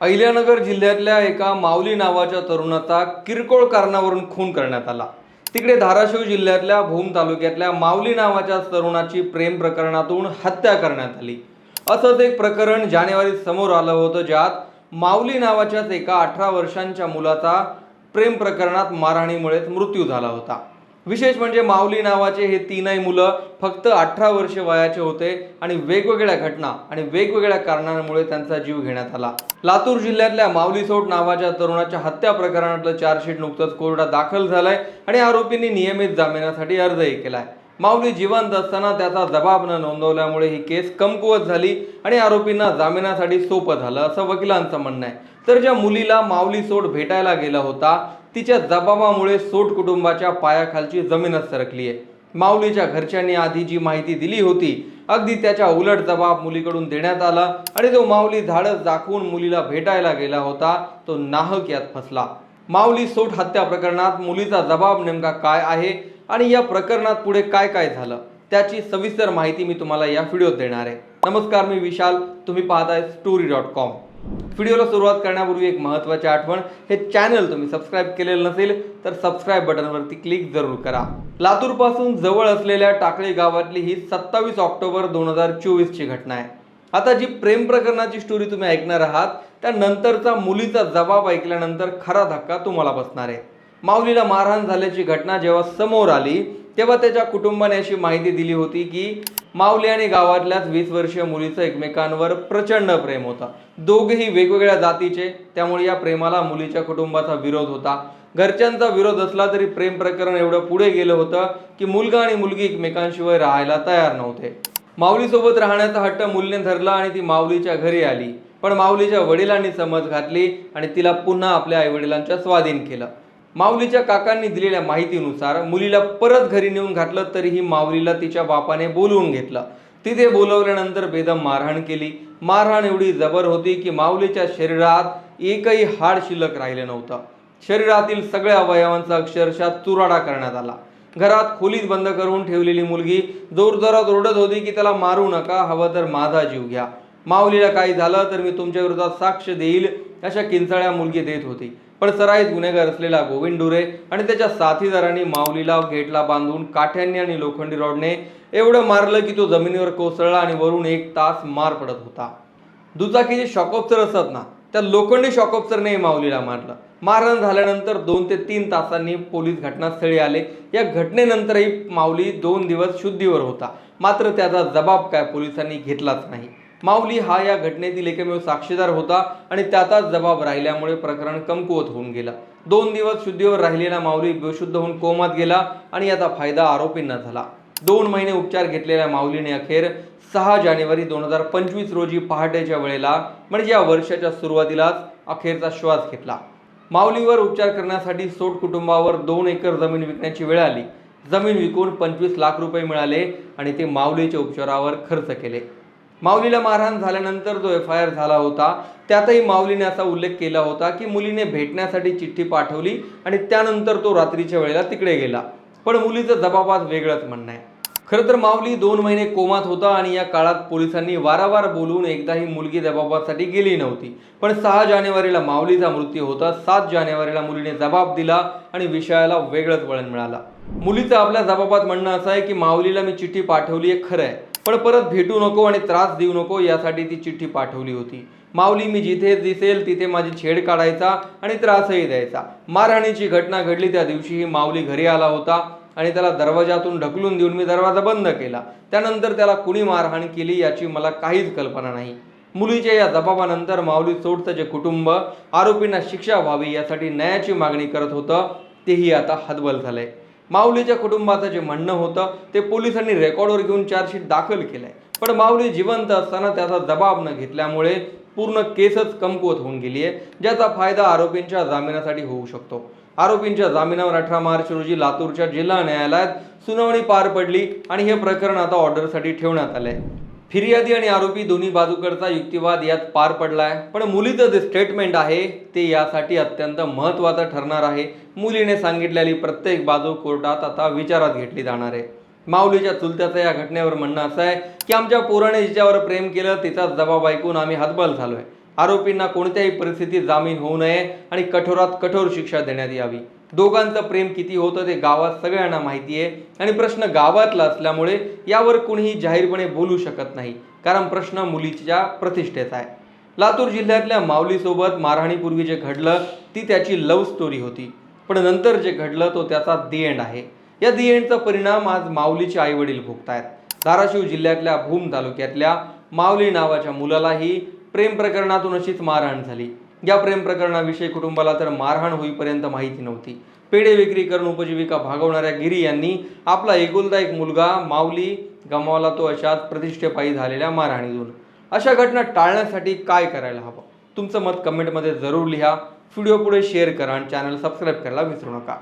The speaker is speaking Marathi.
अहिल्यानगर जिल्ह्यातल्या एका माऊली नावाच्या तरुणाचा किरकोळ कारणावरून खून करण्यात आला. तिकडे धाराशिव जिल्ह्यातल्या भूम तालुक्यातल्या माऊली नावाच्या तरुणाची प्रेम प्रकरणातून हत्या करण्यात आली. असंच एक प्रकरण जानेवारीत समोर आलं होतं ज्यात माऊली नावाच्याच एका अठरा वर्षांच्या मुलाचा प्रेम प्रकरणात मारहाणीमुळेच मृत्यू झाला होता. विशेष म्हणजे माऊली नावाचे हे तीनही मुलं फक्त अठरा वर्ष वयाचे होते आणि वेगवेगळ्या घटना आणि वेगवेगळ्या कारणांमुळे त्यांचा जीव घेण्यात आला. लातूर जिल्ह्यातल्या माऊलीसोट नावाच्या तरुणाच्या हत्या प्रकरणातलं चार्जशीट नुकतंच कोर्टात दाखल झालंय आणि आरोपींनी नियमित जामिनासाठी अर्जही केलाय. माऊली जिवंत असताना त्याचा जबाब न नोंदवल्यामुळे ही केस कमकुवत झाली आणि आरोपींना जामिनासाठी सोपं झालं असं वकिलांचं म्हणणं आहे. तर ज्या मुलीला माऊली सोड भेटायला गेला होता तिच्या जबाबामुळे सोट कुटुंबाच्या पायाखालची जमीनच सरकली आहे. माऊलीच्या घरच्यांनी आधी जी माहिती दिली होती अगदी त्याच्या उलट जबाब मुलीकडून देण्यात आला आणि जो माऊली झाडं दाखवून मुलीला भेटायला गेला होता तो नाहक यात फसला. माऊली सोट हत्या प्रकरणात मुलीचा जबाब नेमका काय आहे आणि या प्रकरणात पुढे काय काय झालं त्याची सविस्तर माहिती मी तुम्हाला या व्हिडिओत देणार आहे. नमस्कार मी विशाल तुम्ही पाहताय स्टोरी डॉट कॉम व्हिडिओला सुरुवात करण्यापूर्वी एक महत्त्वाची आठवण हे चॅनल तुम्ही सबस्क्राईब केलेलं नसेल तर सबस्क्राईब बटनवरती क्लिक जरूर करा. लातूरपासून जवळ असलेल्या टाकळी गावातली ही सत्तावीस ऑक्टोबर दोन हजार चोवीसची घटना आहे. आता जी प्रेम प्रकरणाची स्टोरी तुम्ही ऐकणार आहात त्यानंतरचा मुलीचा जबाब ऐकल्यानंतर खरा धक्का तुम्हाला बसणार आहे. माऊलीला मारहाण झाल्याची घटना जेव्हा समोर आली तेव्हा त्याच्या कुटुंबाने अशी माहिती दिली होती की माऊली आणि गावातल्याच वीस वर्षीय मुलीचं एकमेकांवर प्रचंड प्रेम होता. दोघेही वेगवेगळ्या जातीचे त्यामुळे या प्रेमाला मुलीच्या कुटुंबाचा विरोध होता. घरच्यांचा विरोध असला तरी प्रेम प्रकरण एवढं पुढे गेलं होतं की मुलगा आणि मुलगी एकमेकांशिवाय राहायला तयार नव्हते. माऊलीसोबत राहण्याचा हट्ट मुलीने धरला आणि ती माऊलीच्या घरी आली. पण माऊलीच्या वडिलांनी समज घातली आणि तिला पुन्हा आपल्या आईवडिलांच्या स्वाधीन केलं. माऊलीच्या काकांनी दिलेल्या माहितीनुसार मुलीला परत घरी नेऊन घातलं तरीही माऊलीला तिच्या बापाने बोलवून घेतलं. तिथे बोलवल्यानंतर बेदम मारहाण केली. मारहाण एवढी जबर होती की माऊलीच्या शरीरात एकही हाड शिल्लक राहिलं नव्हतं. शरीरातील सगळ्या अवयवांचा अक्षरशः चुराडा करण्यात आला. घरात खोलीत बंद करून ठेवलेली मुलगी जोरजोरात ओरडत होती की त्याला मारू नका हवं तर माझा जीव घ्या. माऊलीला काही झालं तर मी तुमच्या विरोधात साक्ष देईल अशा किंचाळ्या मुलगी देत होती. पण सराईत गुन्हेगार असलेला गोविंद डुरे आणि त्याच्या साथीदारांनी माऊलीला गेटला बांधून काठ्यांनी आणि लोखंडी रॉडने एवढं मारलं की तो जमिनीवर कोसळला आणि वरून एक तास मार पडत होता. दुचाकीचे शॉकऑप्सर असतात ना त्या लोखंडी शॉकऑप्सरने माऊलीला मारलं. मारहाण झाल्यानंतर दोन ते तीन तासांनी पोलीस घटनास्थळी आले. या घटनेनंतरही माऊली दोन दिवस शुद्धीवर होता. मात्र त्याचा जबाब काय पोलिसांनी घेतलाच नाही. माऊली हा या घटनेतील एकमेव साक्षीदार होता आणि त्याचाच जबाब राहिल्यामुळे प्रकरण कमकुवत होऊन गेला. दोन दिवस शुद्धीवर राहिलेला माऊली बेशुद्ध होऊन कोमात गेला आणि याचा फायदा आरोपींना झाला. दोन महिने उपचार घेतलेल्या माऊलीने अखेर सहा जानेवारी दोन हजार पंचवीस रोजी पहाटेच्या वेळेला म्हणजे या वर्षाच्या सुरुवातीलाच अखेरचा श्वास घेतला. माऊलीवर उपचार करण्यासाठी सोट कुटुंबावर दोन एकर जमीन विकण्याची वेळ आली. जमीन विकून पंचवीस लाख रुपये मिळाले आणि ते माऊलीच्या उपचारावर खर्च केले. माऊलीला मारहाण झाल्यानंतर जो एफ आय आर झाला होता त्यातही माऊलीने असा उल्लेख केला होता की मुलीने भेटण्यासाठी चिठ्ठी पाठवली आणि त्यानंतर तो रात्रीच्या वेळेला तिकडे गेला. पण मुलीचं जबाबात वेगळंच म्हणणं आहे. खरं तर माऊली दोन महिने कोमात होता आणि या काळात पोलिसांनी वारंवार बोलून एकदाही मुलगी जबाबासाठी गेली नव्हती. पण सहा जानेवारीला माऊलीचा मृत्यू होता सात जानेवारीला मुलीने जबाब दिला आणि विषयाला वेगळंच वळण मिळालं. मुलीचं आपल्या जबाबात म्हणणं असं आहे की माऊलीला मी चिठ्ठी पाठवली आहे खरं आहे. पण परत भेटू नको आणि त्रास देऊ नको यासाठी ती चिठ्ठी पाठवली होती. माऊली मी जिथे दिसेल तिथे माझी छेड काढायचा आणि त्रासही द्यायचा. मारहाणीची घटना घडली त्या दिवशीही माऊली घरी आला होता आणि त्याला दरवाजातून ढकलून देऊन मी दरवाजा बंद केला. त्यानंतर त्याला कुणी मारहाण केली याची मला काहीच कल्पना नाही. मुलीच्या या जबाबानंतर माऊली सोडचं जे कुटुंब आरोपींना शिक्षा व्हावी यासाठी न्यायाची मागणी करत होतं तेही आता हतबल झालंय. माऊलीच्या कुटुंबाचं जे म्हणणं होतं ते पोलिसांनी रेकॉर्डवर घेऊन चार्जशीट दाखल केलंय. पण माऊली जिवंत असताना त्याचा जबाब न घेतल्यामुळे पूर्ण केसच कमकुवत होऊन गेली आहे ज्याचा फायदा आरोपींच्या जामिनासाठी होऊ शकतो. आरोपींच्या जामिनावर अठरा मार्च रोजी लातूरच्या जिल्हा न्यायालयात सुनावणी पार पडली आणि हे प्रकरण आता ऑर्डरसाठी ठेवण्यात आले फिर्यादी आणि आरोपी दोन्ही बाजूकडचा युक्तिवाद यात पार पडलाय. पण मुलीचं जे स्टेटमेंट आहे ते यासाठी अत्यंत महत्त्वाचं ठरणार आहे. मुलीने सांगितलेली प्रत्येक बाजू कोर्टात आता विचारात घेतली जाणार आहे. माऊलीच्या चुलत्याचं या घटनेवर म्हणणं असं आहे की आमच्या पोराने जिच्यावर प्रेम केलं तिचा जबाब ऐकून आम्ही हतबल झालोय. आरोपींना कोणत्याही परिस्थितीत जामीन होऊ नये आणि कठोरात कठोर शिक्षा देण्यात यावी. दोघांचं प्रेम किती होतं ते गावात सगळ्यांना माहिती आहे. आणि प्रश्न गावातला असल्यामुळे यावर कुणीही जाहीरपणे बोलू शकत नाही. कारण प्रश्न मुलीच्या प्रतिष्ठेचा आहे. लातूर जिल्ह्यातल्या माऊलीसोबत मारहाणीपूर्वी जे घडलं ती त्याची लव्ह स्टोरी होती. पण नंतर जे घडलं तो त्याचा दी एंड आहे. या दी एंडचा परिणाम आज माऊलीचे आईवडील भोगतायत. धाराशिव जिल्ह्यातल्या भूम तालुक्यातल्या माऊली नावाच्या मुलालाही प्रेम प्रकरणातून अशीच मारहाण झाली. या प्रेम प्रकरणाविषयी कुटुंबाला तर मारहाण होईपर्यंत माहिती नव्हती. पेढे विक्री करून उपजीविका भागवणाऱ्या गिरी यांनी आपला एकुलता एक मुलगा माऊली गमावला तो अशात प्रतिष्ठेपायी झालेल्या मारहाणीतून. अशा घटना टाळण्यासाठी काय करायला हवं? तुमचं मत कमेंटमध्ये जरूर लिहा. व्हिडिओ पुढे शेअर करा आणि चॅनल सबस्क्राईब करायला विसरू नका.